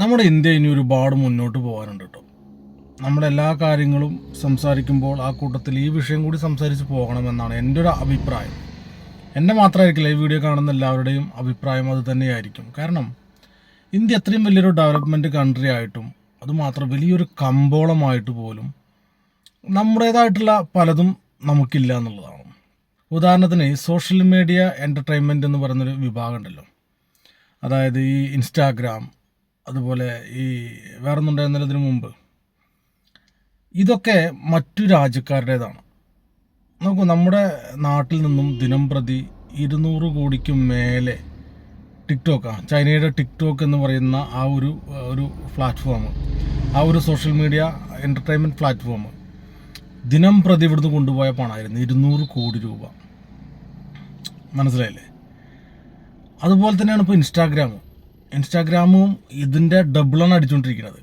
നമ്മുടെ ഇന്ത്യ ഇനി ഒരുപാട് മുന്നോട്ട് പോകാനുണ്ട് കേട്ടോ. നമ്മുടെ എല്ലാ കാര്യങ്ങളും സംസാരിക്കുമ്പോൾ ആ കൂട്ടത്തിൽ ഈ വിഷയം കൂടി സംസാരിച്ച് പോകണമെന്നാണ് എന്റെ ഒരു അഭിപ്രായം. എന്റെ മാത്രമായിരിക്കില്ല ഈ വീഡിയോ കാണുന്ന എല്ലാവരുടെയും അഭിപ്രായം അത് തന്നെയായിരിക്കും. കാരണം ഇന്ത്യ അത്രയും വലിയൊരു ഡെവലപ്മെന്റ് കൺട്രി ആയിട്ടും അതുമാത്രം വലിയൊരു കമ്പോളമായിട്ട് പോലും നമ്മുടേതായിട്ടുള്ള പലതും നമുക്കില്ല എന്നുള്ളതാണ്. ഉദാഹരണത്തിന് സോഷ്യൽ മീഡിയ എന്റർടൈൻമെന്റ് എന്ന് പറയുന്നൊരു വിഭാഗം ഉണ്ടല്ലോ. അതായത് ഈ ഇൻസ്റ്റാഗ്രാം അതുപോലെ ഈ വേറെ ഒന്നുണ്ടായിരുന്നതിന് മുമ്പ്. ഇതൊക്കെ മറ്റു രാജ്യക്കാരുടേതാണ്. നോക്കൂ നമ്മുടെ നാട്ടിൽ നിന്നും ദിനം പ്രതി ഇരുന്നൂറ് കോടിക്ക് മേലെ ടിക്ടോക്ക് ചൈനയുടെ ടിക്ടോക്ക് എന്ന് പറയുന്ന ആ ഒരു ഒരു പ്ലാറ്റ്ഫോം. ആ ഒരു സോഷ്യൽ മീഡിയ എന്റർടൈൻമെന്റ് പ്ലാറ്റ്ഫോം. ദിനം പ്രതി ഇവിടുന്ന് കൊണ്ടുപോയ പണമായിരുന്നു ഇരുന്നൂറ് കോടി രൂപ. മനസ്സിലായില്ലേ? അതുപോലെ തന്നെയാണ് ഇപ്പോൾ ഇൻസ്റ്റാഗ്രാം ഇൻസ്റ്റാഗ്രാമും ഇതിന്റെ ഡബിളാണ് അടിച്ചുകൊണ്ടിരിക്കുന്നത്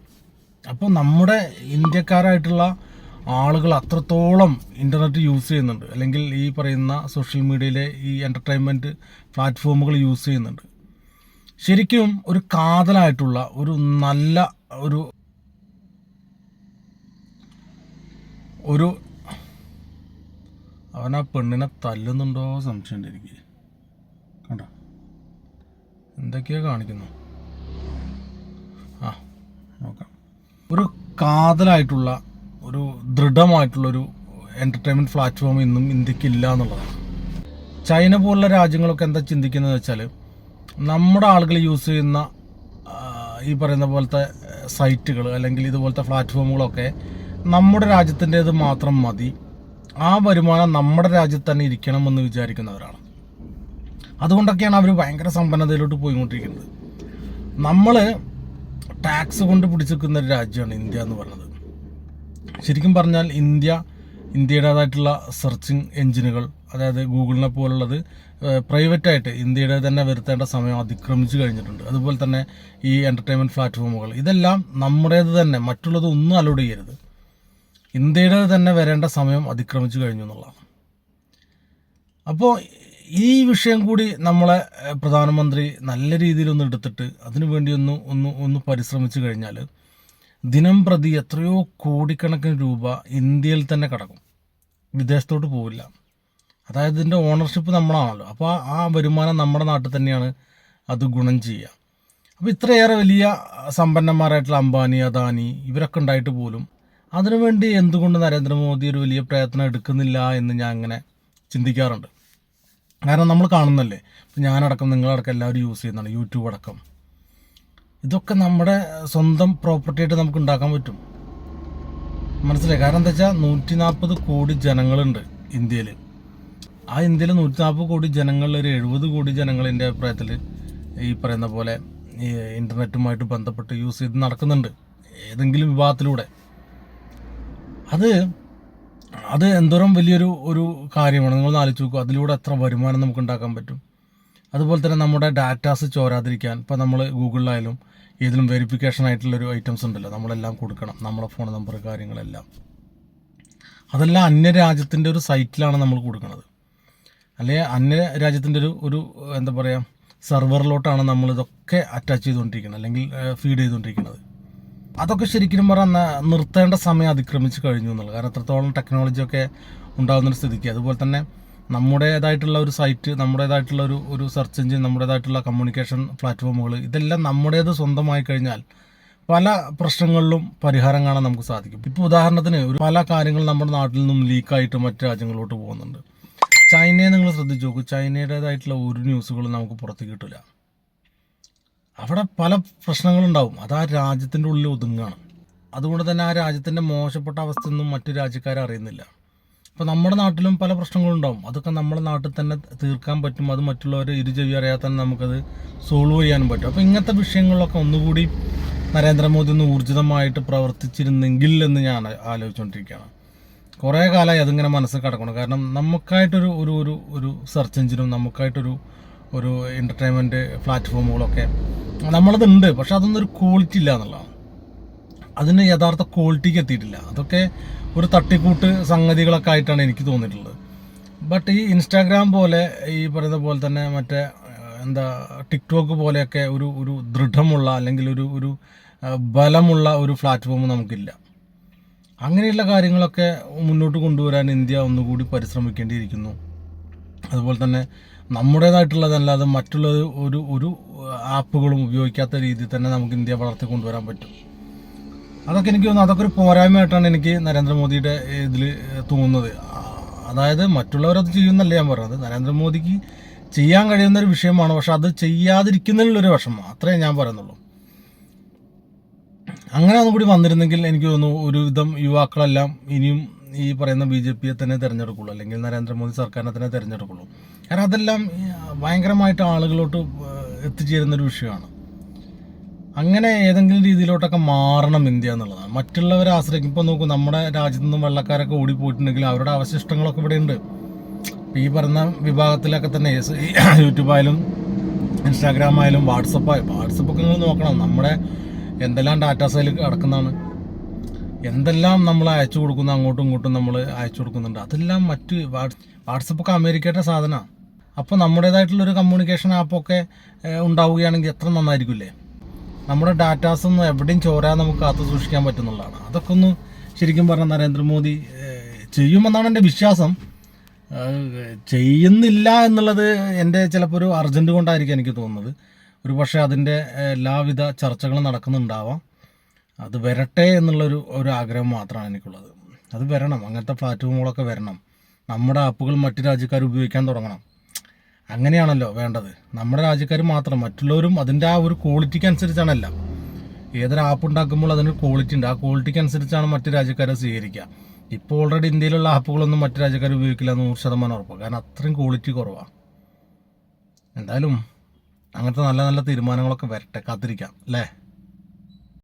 അപ്പോൾ നമ്മുടെ ഇന്ത്യക്കാരായിട്ടുള്ള ആളുകൾ അത്രത്തോളം ഇന്റർനെറ്റ് യൂസ് ചെയ്യുന്നുണ്ട്. അല്ലെങ്കിൽ ഈ പറയുന്ന സോഷ്യൽ മീഡിയയിലെ ഈ എന്റർടൈൻമെന്റ് പ്ലാറ്റ്ഫോമുകൾ യൂസ് ചെയ്യുന്നുണ്ട്. ശരിക്കും ഒരു കാതലായിട്ടുള്ള ഒരു നല്ല ഒരു ഒരു അവൻ ആ പെണ്ണിനെ തല്ലുന്നുണ്ടോ സംശയമുണ്ട് എനിക്ക്. എന്തൊക്കെയാ കാണിക്കുന്നു? ആ നോക്കാം. ഒരു കാതലായിട്ടുള്ള ഒരു ദൃഢമായിട്ടുള്ളൊരു എന്റർടൈൻമെന്റ് പ്ലാറ്റ്ഫോം ഇന്നും ഇന്ത്യക്കില്ല എന്നുള്ളതാണ്. ചൈന പോലുള്ള രാജ്യങ്ങളൊക്കെ എന്താ ചിന്തിക്കുന്നത് വെച്ചാൽ നമ്മുടെ ആളുകൾ യൂസ് ചെയ്യുന്ന ഈ പറയുന്ന പോലത്തെ സൈറ്റുകൾ അല്ലെങ്കിൽ ഇതുപോലത്തെ പ്ലാറ്റ്ഫോമുകളൊക്കെ നമ്മുടെ രാജ്യത്തിന്റേത് മാത്രം മതി. ആ വരുമാനം നമ്മുടെ രാജ്യത്ത് തന്നെ ഇരിക്കണമെന്ന് വിചാരിക്കുന്നവരാണ്. അതുകൊണ്ടൊക്കെയാണ് അവർ ഭയങ്കര സമ്പന്നതയിലോട്ട് പോയിക്കൊണ്ടിരിക്കുന്നത്. നമ്മൾ ടാക്സ് കൊണ്ട് പിടിച്ചിരിക്കുന്ന ഒരു രാജ്യമാണ് ഇന്ത്യ എന്ന് പറയുന്നത്. ശരിക്കും പറഞ്ഞാൽ ഇന്ത്യ ഇന്ത്യയുടേതായിട്ടുള്ള സെർച്ചിങ് എഞ്ചിനുകൾ അതായത് ഗൂഗിളിനെ പോലുള്ളത് പ്രൈവറ്റായിട്ട് ഇന്ത്യയുടെ തന്നെ വരുത്തേണ്ട സമയം അതിക്രമിച്ചു കഴിഞ്ഞിട്ടുണ്ട്. അതുപോലെ തന്നെ ഈ എന്റർടൈൻമെന്റ് പ്ലാറ്റ്ഫോമുകൾ ഇതെല്ലാം നമ്മുടേത് തന്നെ മറ്റുള്ളത് ഒന്നും അലോഡ് ചെയ്യരുത്. ഇന്ത്യയുടെ തന്നെ വരേണ്ട സമയം അതിക്രമിച്ചു കഴിഞ്ഞു എന്നുള്ളതാണ്. അപ്പോൾ ഈ വിഷയം കൂടി നമ്മളെ പ്രധാനമന്ത്രി നല്ല രീതിയിൽ ഒന്ന് എടുത്തിട്ട് അതിനു വേണ്ടി ഒന്ന് ഒന്ന് ഒന്ന് പരിശ്രമിച്ചു കഴിഞ്ഞാൽ ദിനം പ്രതി എത്രയോ കോടിക്കണക്കിന് രൂപ ഇന്ത്യയിൽ തന്നെ കിടക്കും. വിദേശത്തോട്ട് പോവില്ല. അതായത് ഇതിന്റെ ഓണർഷിപ്പ് നമ്മളാണല്ലോ. അപ്പോൾ ആ- വരുമാനം നമ്മുടെ നാട്ടിൽ തന്നെയാണ് അത് ഗുണം ചെയ്യുക. അപ്പോൾ ഇത്രയേറെ വലിയ സമ്പന്നന്മാരായിട്ടുള്ള അംബാനി അദാനി ഇവരൊക്കെ ഉണ്ടായിട്ട് പോലും അതിനുവേണ്ടി എന്തുകൊണ്ട് നരേന്ദ്രമോദി ഒരു വലിയ പ്രയത്നം എടുക്കുന്നില്ല എന്ന് ഞാൻ അങ്ങനെ ചിന്തിക്കാറുണ്ട്. കാരണം നമ്മൾ കാണുന്നല്ലേ? ഞാനടക്കം നിങ്ങളടക്കം എല്ലാവരും യൂസ് ചെയ്യുന്നതാണ് യൂട്യൂബ് അടക്കം. ഇതൊക്കെ നമ്മുടെ സ്വന്തം പ്രോപ്പർട്ടി ആയിട്ട് നമുക്ക് ഉണ്ടാക്കാൻ പറ്റും. മനസ്സിലായി? കാരണം എന്താ വെച്ചാൽ നൂറ്റി നാൽപ്പത് കോടി ജനങ്ങളുണ്ട് ഇന്ത്യയിൽ ആ ഇന്ത്യയിൽ നൂറ്റി നാൽപ്പത് കോടി ജനങ്ങളിൽ ഒരു എഴുപത് കോടി ജനങ്ങൾ എന്റെ അഭിപ്രായത്തിൽ ഈ പറയുന്ന പോലെ ഈ ഇന്റർനെറ്റുമായിട്ട് ബന്ധപ്പെട്ട് യൂസ് ചെയ്ത് നടക്കുന്നുണ്ട്. ഏതെങ്കിലും വിഭാഗത്തിലൂടെ. അത് അത് എന്തോരം വലിയൊരു ഒരു കാര്യമാണ്. നിങ്ങൾ ആലോചിച്ച് നോക്കുക അതിലൂടെ എത്ര വരുമാനം നമുക്ക് ഉണ്ടാക്കാൻ പറ്റും. അതുപോലെ തന്നെ നമ്മുടെ ഡാറ്റാസ് ചോരാതിരിക്കാൻ ഇപ്പോൾ നമ്മൾ ഗൂഗിളിലായാലും ഏതിലും വെരിഫിക്കേഷൻ ആയിട്ടുള്ളൊരു ഐറ്റംസ് ഉണ്ടല്ലോ. നമ്മളെല്ലാം കൊടുക്കണം. നമ്മുടെ ഫോൺ നമ്പർ കാര്യങ്ങളെല്ലാം. അതെല്ലാം അന്യ രാജ്യത്തിന്റെ ഒരു സൈറ്റിലാണ് നമ്മൾ കൊടുക്കുന്നത് അല്ലെങ്കിൽ അന്യ രാജ്യത്തിന്റെ ഒരു ഒരു എന്താ പറയുക സെർവറിലോട്ടാണ് നമ്മൾ ഇതൊക്കെ അറ്റാച്ച് ചെയ്തുകൊണ്ടിരിക്കുന്നത് അല്ലെങ്കിൽ ഫീഡ് ചെയ്തുകൊണ്ടിരിക്കുന്നത്. അതൊക്കെ ശരിക്കും പറഞ്ഞാൽ നിർത്തേണ്ട സമയം അതിക്രമിച്ച് കഴിഞ്ഞു എന്നുള്ളത് കാരണം എത്രത്തോളം ടെക്നോളജി ഒക്കെ ഉണ്ടാകുന്നൊരു സ്ഥിതിക്ക്. അതുപോലെ തന്നെ നമ്മുടേതായിട്ടുള്ള ഒരു സൈറ്റ് നമ്മുടേതായിട്ടുള്ള ഒരു ഒരു സെർച്ച് എഞ്ചിൻ നമ്മുടേതായിട്ടുള്ള കമ്മ്യൂണിക്കേഷൻ പ്ലാറ്റ്ഫോമുകൾ ഇതെല്ലാം നമ്മുടേത് സ്വന്തമായി കഴിഞ്ഞാൽ പല പ്രശ്നങ്ങളിലും പരിഹാരം കാണാൻ നമുക്ക് സാധിക്കും. ഇപ്പോൾ ഉദാഹരണത്തിന് ഒരു പല കാര്യങ്ങൾ നമ്മുടെ നാട്ടിൽ നിന്നും ലീക്കായിട്ട് മറ്റ് രാജ്യങ്ങളിലോട്ട് പോകുന്നുണ്ട്. ചൈനയെ നിങ്ങൾ ശ്രദ്ധിച്ചു നോക്കൂ. ചൈനയുടേതായിട്ടുള്ള ഒരു ന്യൂസുകളും നമുക്ക് പുറത്ത് കിട്ടില്ല അവിടെ പല പ്രശ്നങ്ങളുണ്ടാവും. അത് ആ രാജ്യത്തിന്റെ ഉള്ളിൽ ഒതുങ്ങാണ്. അതുകൊണ്ട് തന്നെ ആ രാജ്യത്തിന്റെ മോശപ്പെട്ട അവസ്ഥയൊന്നും മറ്റു രാജ്യക്കാർ അറിയുന്നില്ല. അപ്പോൾ നമ്മുടെ നാട്ടിലും പല പ്രശ്നങ്ങളുണ്ടാവും. അതൊക്കെ നമ്മുടെ നാട്ടിൽ തന്നെ തീർക്കാൻ പറ്റും. അത് മറ്റുള്ളവരെ ഇരുചെവി അറിയാതെ തന്നെ നമുക്കത് സോൾവ് ചെയ്യാനും പറ്റും. അപ്പോൾ ഇങ്ങനത്തെ വിഷയങ്ങളിലൊക്കെ ഒന്നുകൂടി നരേന്ദ്രമോദി ഒന്ന് ഊർജിതമായിട്ട് പ്രവർത്തിച്ചിരുന്നെങ്കിൽ എന്ന് ഞാൻ ആലോചിച്ചുകൊണ്ടിരിക്കുകയാണ്. കുറേ കാലമായി അതിങ്ങനെ മനസ്സിൽ കിടക്കണം കാരണം നമുക്കായിട്ടൊരു ഒരു ഒരു ഒരു സെർച്ച് എഞ്ചിനും നമുക്കായിട്ടൊരു ഒരു എന്റർടൈൻമെന്റ് പ്ലാറ്റ്ഫോമുകളൊക്കെ നമ്മളതുണ്ട് പക്ഷെ അതൊന്നും ഒരു ക്വാളിറ്റി ഇല്ല എന്നുള്ളതാണ്. അതിന് യഥാർത്ഥ ക്വാളിറ്റിക്ക് എത്തിയിട്ടില്ല. അതൊക്കെ ഒരു തട്ടിക്കൂട്ട് സംഗതികളൊക്കെ ആയിട്ടാണ് എനിക്ക് തോന്നിയിട്ടുള്ളത്. ബട്ട് ഈ ഇൻസ്റ്റാഗ്രാം പോലെ ഈ പറയുന്ന പോലെ തന്നെ മറ്റേ എന്താ ടിക്ടോക്ക് പോലെയൊക്കെ ഒരു ഒരു ദൃഢമുള്ള അല്ലെങ്കിൽ ഒരു ഒരു ബലമുള്ള ഒരു പ്ലാറ്റ്ഫോം നമുക്കില്ല. അങ്ങനെയുള്ള കാര്യങ്ങളൊക്കെ മുന്നോട്ട് കൊണ്ടുവരാൻ ഇന്ത്യ ഒന്നുകൂടി പരിശ്രമിക്കേണ്ടിയിരിക്കുന്നു. അതുപോലെ തന്നെ നമ്മുടേതായിട്ടുള്ളതല്ലാതെ മറ്റുള്ള ഒരു ഒരു ആപ്പുകളും ഉപയോഗിക്കാത്ത രീതിയിൽ തന്നെ നമുക്ക് ഇന്ത്യ വളർത്തി കൊണ്ടുവരാൻ പറ്റും. അതൊക്കെ എനിക്ക് തോന്നുന്നു അതൊക്കെ ഒരു പോരായ്മയായിട്ടാണ് എനിക്ക് നരേന്ദ്രമോദിയുടെ ഇതിൽ തോന്നുന്നത്. അതായത് മറ്റുള്ളവരത് ചെയ്യുന്നല്ല ഞാൻ പറഞ്ഞത് നരേന്ദ്രമോദിക്ക് ചെയ്യാൻ കഴിയുന്ന ഒരു വിഷയമാണ് പക്ഷെ അത് ചെയ്യാതിരിക്കുന്നതിലുള്ളൊരു വിഷമം. അത്രേ ഞാൻ പറയുന്നുള്ളൂ. അങ്ങനെ ഒന്നും കൂടി വന്നിരുന്നെങ്കിൽ എനിക്ക് തോന്നുന്നു ഒരുവിധം യുവാക്കളെല്ലാം ഇനിയും ഈ പറയുന്ന ബി ജെ പിയെ തന്നെ തിരഞ്ഞെടുക്കുള്ളൂ അല്ലെങ്കിൽ നരേന്ദ്രമോദി സർക്കാരിനെ തന്നെ തിരഞ്ഞെടുക്കുള്ളൂ. കാരണം അതെല്ലാം ഭയങ്കരമായിട്ട് ആളുകളോട്ട് എത്തിച്ചേരുന്ന ഒരു വിഷയമാണ്. അങ്ങനെ ഏതെങ്കിലും രീതിയിലോട്ടൊക്കെ മാറണം ഇന്ത്യ എന്നുള്ളതാണ്. മറ്റുള്ളവരെ ആശ്രയിക്കും. ഇപ്പോൾ നോക്കൂ നമ്മുടെ രാജ്യത്തു നിന്നും വെള്ളക്കാരൊക്കെ ഓടിപ്പോയിട്ടുണ്ടെങ്കിൽ അവരുടെ അവശിഷ്ടങ്ങളൊക്കെ ഇവിടെ ഉണ്ട് ഈ പറഞ്ഞ വിഭാഗത്തിലൊക്കെ തന്നെ യൂട്യൂബായാലും ഇൻസ്റ്റാഗ്രാം ആയാലും വാട്സപ്പ് ആയാലും വാട്സപ്പൊക്കെ നിങ്ങൾ നോക്കണം. നമ്മുടെ എന്തെല്ലാം ഡാറ്റാസ് അതിൽ കിടക്കുന്നതാണ്. എന്തെല്ലാം നമ്മൾ അയച്ചു കൊടുക്കുന്നു അങ്ങോട്ടും ഇങ്ങോട്ടും നമ്മൾ അയച്ചു കൊടുക്കുന്നുണ്ട്. അതെല്ലാം മറ്റ് വാട്സപ്പൊക്കെ അമേരിക്കയുടെ സാധനമാണ് അപ്പോൾ നമ്മുടേതായിട്ടുള്ളൊരു കമ്മ്യൂണിക്കേഷൻ ആപ്പൊക്കെ ഉണ്ടാവുകയാണെങ്കിൽ എത്ര നന്നായിരിക്കില്ലേ? നമ്മുടെ ഡാറ്റാസ് ഒന്നും എവിടെയും ചോരാതെ നമുക്ക് കാത്തു സൂക്ഷിക്കാൻ പറ്റുന്നുള്ളതാണ്. അതൊക്കെ ഒന്ന് ശരിക്കും പറഞ്ഞാൽ നരേന്ദ്രമോദി ചെയ്യുമെന്നാണ് എന്റെ വിശ്വാസം. ചെയ്യുന്നില്ല എന്നുള്ളത് എന്റെ ചിലപ്പോൾ ഒരു അർജന്റ് കൊണ്ടായിരിക്കും എനിക്ക് തോന്നുന്നത്. ഒരു പക്ഷേ അതിന്റെ എല്ലാവിധ ചർച്ചകളും നടക്കുന്നുണ്ടാവാം. അത് വരട്ടെ എന്നുള്ളൊരു ഒരു ആഗ്രഹം മാത്രമാണ് എനിക്കുള്ളത്. അത് വരണം. അങ്ങനത്തെ പ്ലാറ്റ്ഫോമുകളൊക്കെ വരണം. നമ്മുടെ ആപ്പുകൾ മറ്റു രാജ്യക്കാർ ഉപയോഗിക്കാൻ തുടങ്ങണം. അങ്ങനെയാണല്ലോ വേണ്ടത്. നമ്മുടെ രാജ്യക്കാർ മാത്രം. മറ്റുള്ളവരും അതിന്റെ ആ ഒരു ക്വാളിറ്റിക്ക് അനുസരിച്ചാണല്ല ഏതൊരു ആപ്പ് ഉണ്ടാക്കുമ്പോൾ അതിന് ക്വാളിറ്റി ഉണ്ട്. ആ ക്വാളിറ്റിക്ക് അനുസരിച്ചാണ് മറ്റു രാജ്യക്കാരെ സ്വീകരിക്കുക. ഇപ്പോൾ ഓൾറെഡി ഇന്ത്യയിലുള്ള ആപ്പുകളൊന്നും മറ്റു രാജ്യക്കാർ ഉപയോഗിക്കില്ല നൂറ് ശതമാനം ഉറപ്പാണ്. കാരണം അത്രയും ക്വാളിറ്റി കുറവാണ്. എന്തായാലും അങ്ങനത്തെ നല്ല നല്ല തീരുമാനങ്ങളൊക്കെ വരട്ടെ. കാത്തിരിക്കാം. അല്ലേ?